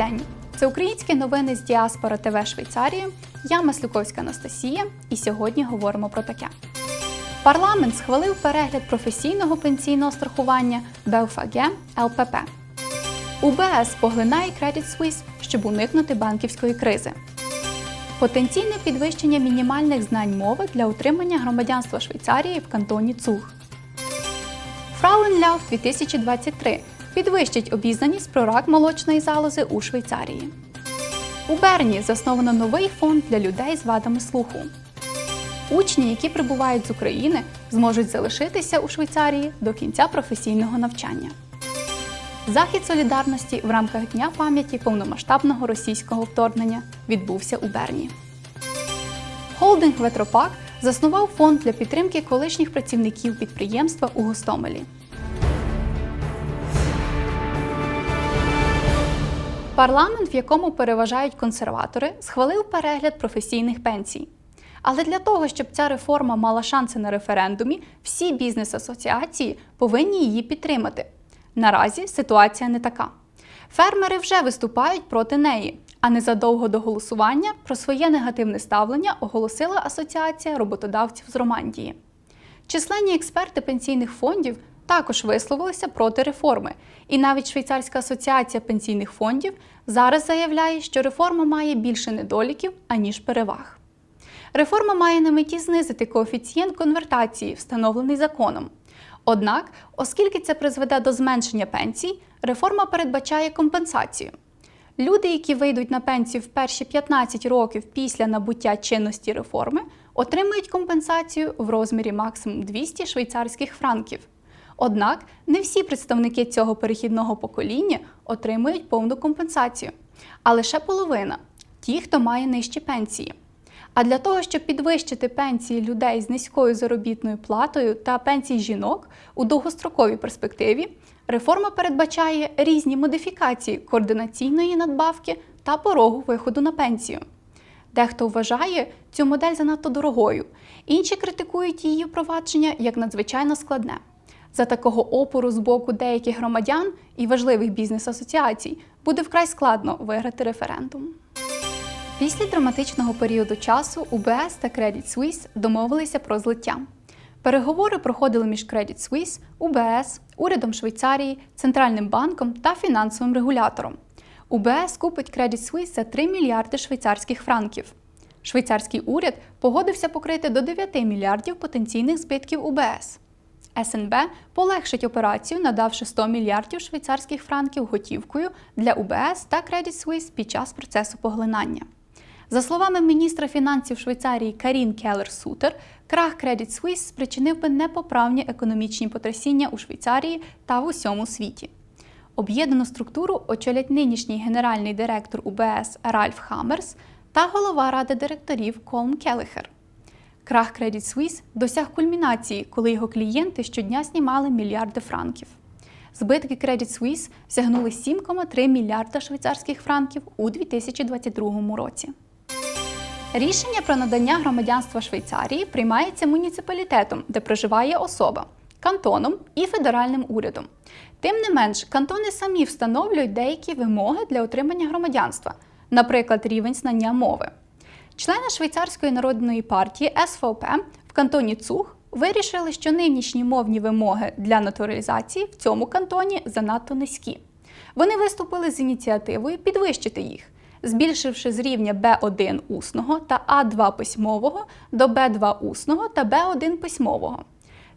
день! Це українські новини з Діаспора ТВ Швейцарії. Я Маслюковська Анастасія, і сьогодні говоримо про таке. Парламент схвалив перегляд професійного пенсійного страхування БЛФГ ЛПП. УБС поглинає Credit Suisse, щоб уникнути банківської кризи. Потенційне підвищення мінімальних знань мови для отримання громадянства Швейцарії в кантоні Цуг. Фрауенляuf 2023 підвищить обізнаність про рак молочної залози у Швейцарії. У Берні засновано новий фонд для людей з вадами слуху. Учні, які прибувають з України, зможуть залишитися у Швейцарії до кінця професійного навчання. Захід солідарності в рамках Дня пам'яті повномасштабного російського вторгнення відбувся у Берні. Холдинг Ветропак заснував фонд для підтримки колишніх працівників підприємства у Гостомелі. Парламент, в якому переважають консерватори, схвалив перегляд професійних пенсій. Але для того, щоб ця реформа мала шанси на референдумі, всі бізнес-асоціації повинні її підтримати. Наразі ситуація не така. Фермери вже виступають проти неї, а незадовго до голосування про своє негативне ставлення оголосила Асоціація роботодавців з Романдії. Численні експерти пенсійних фондів також висловилися проти реформи, і навіть Швейцарська асоціація пенсійних фондів зараз заявляє, що реформа має більше недоліків, аніж переваг. Реформа має на меті знизити коефіцієнт конвертації, встановлений законом. Однак, оскільки це призведе до зменшення пенсій, реформа передбачає компенсацію. Люди, які вийдуть на пенсію в перші 15 років після набуття чинності реформи, отримують компенсацію в розмірі максимум 200 швейцарських франків. Однак не всі представники цього перехідного покоління отримують повну компенсацію, а лише половина ті, хто має нижчі пенсії. А для того, щоб підвищити пенсії людей з низькою заробітною платою та пенсії жінок у довгостроковій перспективі, реформа передбачає різні модифікації координаційної надбавки та порогу виходу на пенсію. Дехто вважає цю модель занадто дорогою, інші критикують її впровадження як надзвичайно складне. За такого опору з боку деяких громадян і важливих бізнес-асоціацій буде вкрай складно виграти референдум. Після драматичного періоду часу УБС та Credit Suisse домовилися про злиття. Переговори проходили між Credit Suisse, УБС, урядом Швейцарії, Центральним банком та фінансовим регулятором. УБС купить Credit Suisse за 3 мільярди швейцарських франків. Швейцарський уряд погодився покрити до 9 мільярдів потенційних збитків УБС. СНБ полегшить операцію, надавши 100 мільярдів швейцарських франків готівкою для УБС та Credit Suisse під час процесу поглинання. За словами міністра фінансів Швейцарії Карін Келлер Сутер, крах Credit Suisse спричинив би непоправні економічні потрясіння у Швейцарії та в усьому світі. Об'єднану структуру очолять нинішній генеральний директор УБС Ральф Хаммерс та голова ради директорів Колм Келлихер. Крах Credit Suisse досяг кульмінації, коли його клієнти щодня знімали мільярди франків. Збитки Credit Suisse сягнули 7,3 мільярда швейцарських франків у 2022 році. Рішення про надання громадянства Швейцарії приймається муніципалітетом, де проживає особа, кантоном і федеральним урядом. Тим не менш, кантони самі встановлюють деякі вимоги для отримання громадянства, наприклад, рівень знання мови. Члени Швейцарської народної партії СВП в кантоні Цуг вирішили, що нинішні мовні вимоги для натуралізації в цьому кантоні занадто низькі. Вони виступили з ініціативою підвищити їх, збільшивши з рівня Б1 усного та А2 письмового до Б2 усного та Б1 письмового.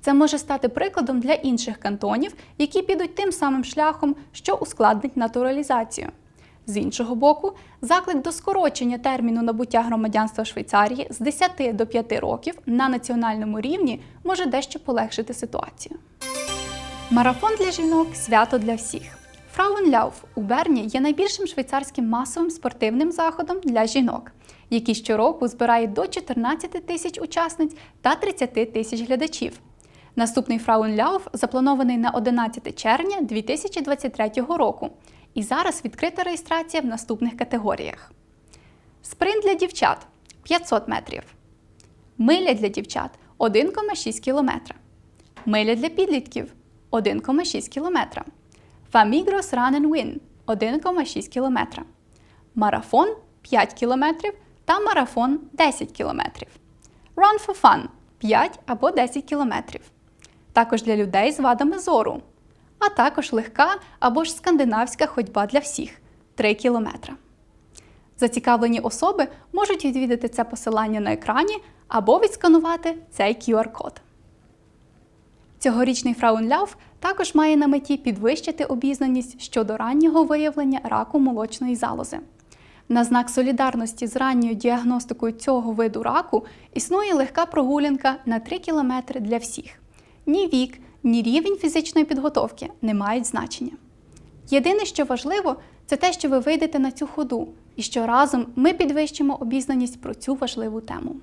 Це може стати прикладом для інших кантонів, які підуть тим самим шляхом, що ускладнить натуралізацію. З іншого боку, заклик до скорочення терміну набуття громадянства Швейцарії з 10 до 5 років на національному рівні може дещо полегшити ситуацію. Марафон для жінок свято для всіх. Фрауенляуф у Берні є найбільшим швейцарським масовим спортивним заходом для жінок, який щороку збирає до 14 тисяч учасниць та 30 тисяч глядачів. Наступний Фрауенляуф запланований на 11 червня 2023 року. І зараз відкрита реєстрація в наступних категоріях: спринт для дівчат 500 метрів, миля для дівчат 1,6 км, миля для підлітків 1,6 км, Famigros Run and Win 1,6 км, марафон 5 км та марафон 10 км. Run for Fun 5 або 10 км. Також для людей з вадами зору, а також легка або ж скандинавська ходьба для всіх 3 км. Зацікавлені особи можуть відвідати це посилання на екрані або відсканувати цей QR-код. Цьогорічний Фраунляв також має на меті підвищити обізнаність щодо раннього виявлення раку молочної залози. На знак солідарності з ранньою діагностикою цього виду раку існує легка прогулянка на 3 кілометри для всіх. Ні вік, ні рівень фізичної підготовки не мають значення. Єдине, що важливо, це те, що ви вийдете на цю ходу, і що разом ми підвищимо обізнаність про цю важливу тему.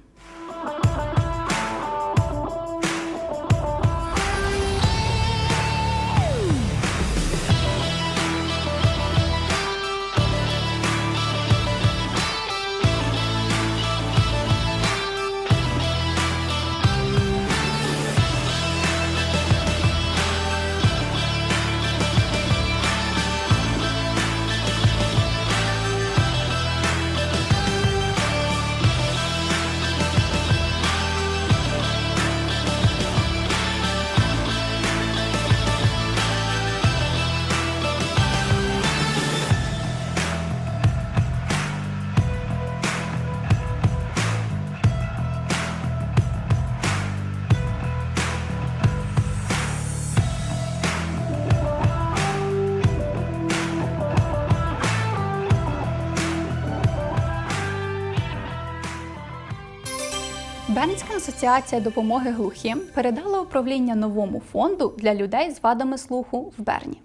Асоціація допомоги глухим передала управління новому фонду для людей з вадами слуху в Берні.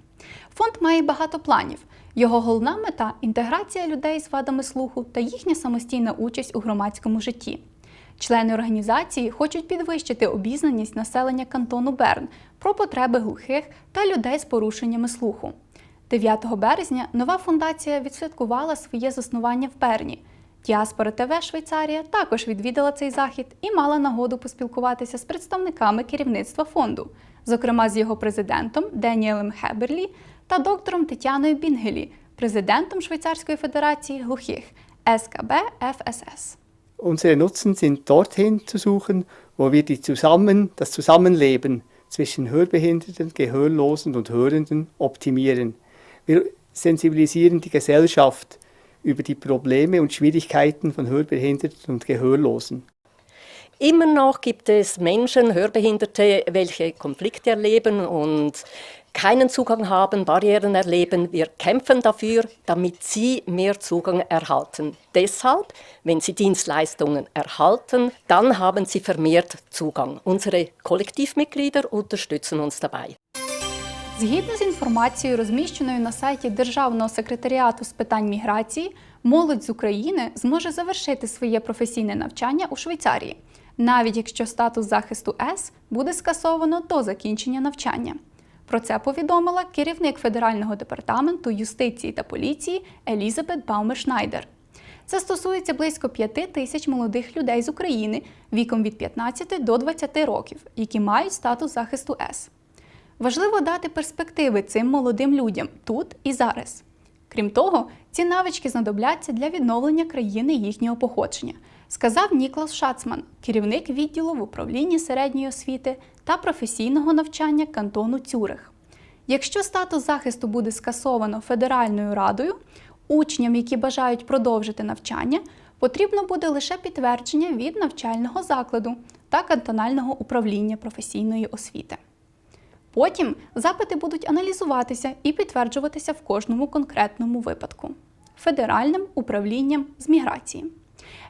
Фонд має багато планів. Його головна мета інтеграція людей з вадами слуху та їхня самостійна участь у громадському житті. Члени організації хочуть підвищити обізнаність населення кантону Берн про потреби глухих та людей з порушеннями слуху. 9 березня нова фундація відсвяткувала своє заснування в Берні. Діаспора ТВ Швейцарія також відвідала цей захід і мала нагоду поспілкуватися з представниками керівництва фонду, зокрема з його президентом Деніелем Хеберлі та доктором Тетяною Бінгелі, президентом Швейцарської федерації глухих СКБ ФСС. Unsere Nutzen sind dorthin zu suchen, wo wir die Zusammen, das Zusammenleben zwischen Hörbehinderten, Gehörlosen und Hörenden optimieren. Wir sensibilisieren die Gesellschaft über die Probleme und Schwierigkeiten von Hörbehinderten und Gehörlosen. Immer noch gibt es Menschen, Hörbehinderte, welche Konflikte erleben und keinen Zugang haben, Barrieren erleben. Wir kämpfen dafür, damit sie mehr Zugang erhalten. Deshalb, wenn sie Dienstleistungen erhalten, dann haben sie vermehrt Zugang. Unsere Kollektivmitglieder unterstützen uns dabei. Згідно з інформацією, розміщеною на сайті Державного секретаріату з питань міграції, молодь з України зможе завершити своє професійне навчання у Швейцарії, навіть якщо статус захисту С буде скасовано до закінчення навчання. Про це повідомила керівник Федерального департаменту юстиції та поліції Елізабет Баумер-Шнайдер. Це стосується близько 5 тисяч молодих людей з України віком від 15 до 20 років, які мають статус захисту С. Важливо дати перспективи цим молодим людям тут і зараз. Крім того, ці навички знадобляться для відновлення країни їхнього походження, сказав Ніклас Шацман, керівник відділу в управлінні середньої освіти та професійного навчання кантону Цюрих. Якщо статус захисту буде скасовано Федеральною радою, учням, які бажають продовжити навчання, потрібно буде лише підтвердження від навчального закладу та кантонального управління професійної освіти. Потім запити будуть аналізуватися і підтверджуватися в кожному конкретному випадку Федеральним управлінням з міграції.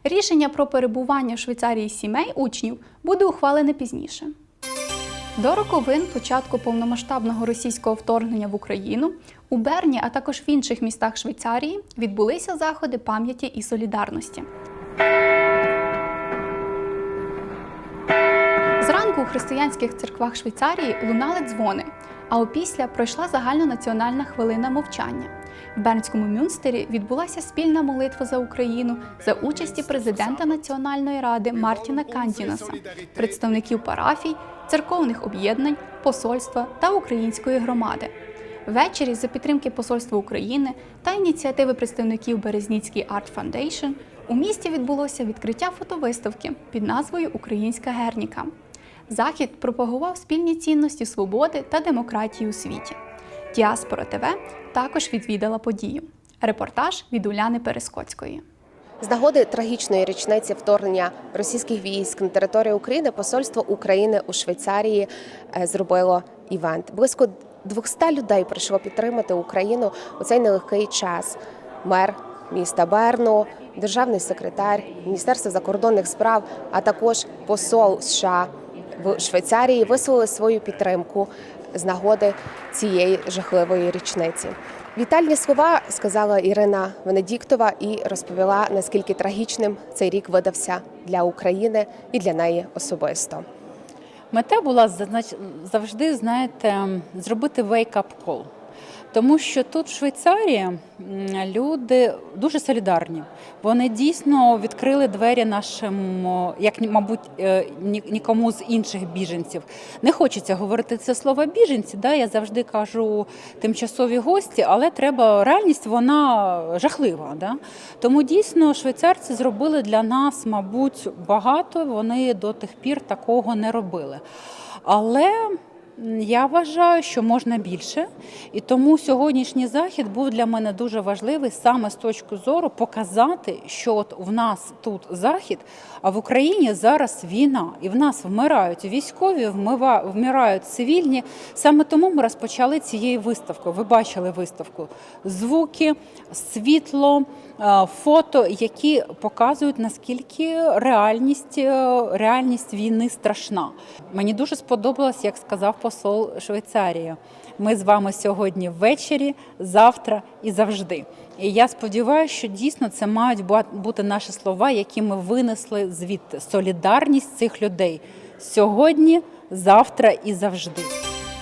Рішення про перебування в Швейцарії сімей учнів буде ухвалене пізніше. До роковин початку повномасштабного російського вторгнення в Україну у Берні, а також в інших містах Швейцарії відбулися заходи пам'яті і солідарності. Зранку у християнських церквах Швейцарії лунали дзвони, а опісля пройшла загальнонаціональна хвилина мовчання. В Бернському Мюнстері відбулася спільна молитва за Україну за участі президента Національної ради Мартіна Кантінаса, представників парафій, церковних об'єднань, посольства та української громади. Ввечері за підтримки Посольства України та ініціативи представників Березніцький Арт Foundation у місті відбулося відкриття фотовиставки під назвою Українська герніка. Захід пропагував спільні цінності свободи та демократії у світі. Діаспора ТВ також відвідала подію. Репортаж від Уляни Перескоцької. З нагоди трагічної річниці вторгнення російських військ на територію України посольство України у Швейцарії е, зробило івент. Близько 200 людей прийшло підтримати Україну у цей нелегкий час. Мер міста Берну, державний секретар, Міністерство закордонних справ, а також посол США в Швейцарії висловили свою підтримку з нагоди цієї жахливої річниці. Вітальні слова сказала Ірина Венедіктова і розповіла, наскільки трагічним цей рік видався для України і для неї особисто. Мета була завжди, знаєте, зробити wake-up call. Тому що тут, в Швейцарії, люди дуже солідарні. Вони дійсно відкрили двері нашим, як мабуть, е, нікому з інших біженців. Не хочеться говорити це слово біженці. Да? Я завжди кажу тимчасові гості, але треба реальність вона жахлива. Да? Тому дійсно швейцарці зробили для нас, мабуть, багато. Вони до тих пір такого не робили. Але я вважаю, що можна більше, і тому сьогоднішній захід був для мене дуже важливий саме з точки зору показати, що от в нас тут захід, а в Україні зараз війна, і в нас вмирають військові, вмирають цивільні. Саме тому ми розпочали цією виставкою. Ви бачили виставку звуки, світло, фото, які показують наскільки реальність, е, реальність війни страшна. Мені дуже сподобалось, як сказав посол Швейцарії. Ми з вами сьогодні ввечері, завтра і завжди. І я сподіваюся, що дійсно це мають бути наші слова, які ми винесли звідти. Солідарність цих людей сьогодні, завтра і завжди.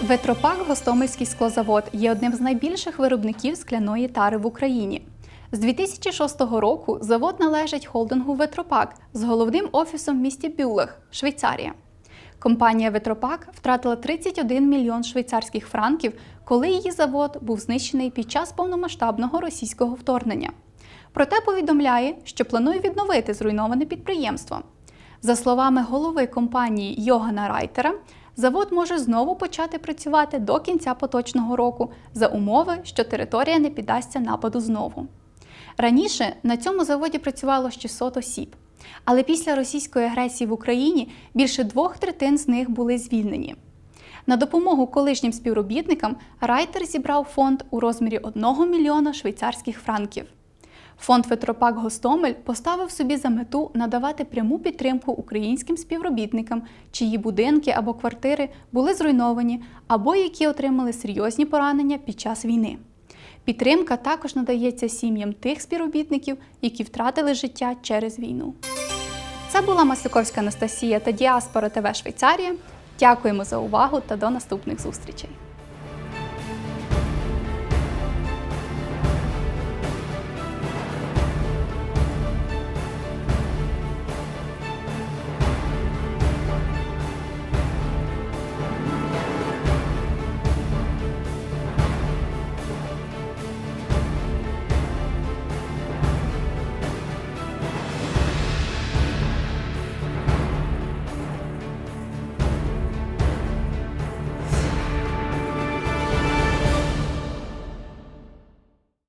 Ветропак Гостомельський склозавод є одним з найбільших виробників скляної тари в Україні. З 2006 року завод належить холдингу Ветропак з головним офісом в місті Бюлех, Швейцарія. Компанія Ветропак втратила 31 мільйон швейцарських франків, коли її завод був знищений під час повномасштабного російського вторгнення. Проте повідомляє, що планує відновити зруйноване підприємство. За словами голови компанії Йогана Райтера, завод може знову почати працювати до кінця поточного року за умови, що територія не піддасться нападу знову. Раніше на цьому заводі працювало 600 осіб, але після російської агресії в Україні більше двох третин з них були звільнені. На допомогу колишнім співробітникам Райтер зібрав фонд у розмірі 1 мільйона швейцарських франків. Фонд Ветропак Гостомель поставив собі за мету надавати пряму підтримку українським співробітникам, чиї будинки або квартири були зруйновані, або які отримали серйозні поранення під час війни. Підтримка також надається сім'ям тих співробітників, які втратили життя через війну. Це була Маслюковська Анастасія та Діаспора ТВ Швейцарія. Дякуємо за увагу та до наступних зустрічей.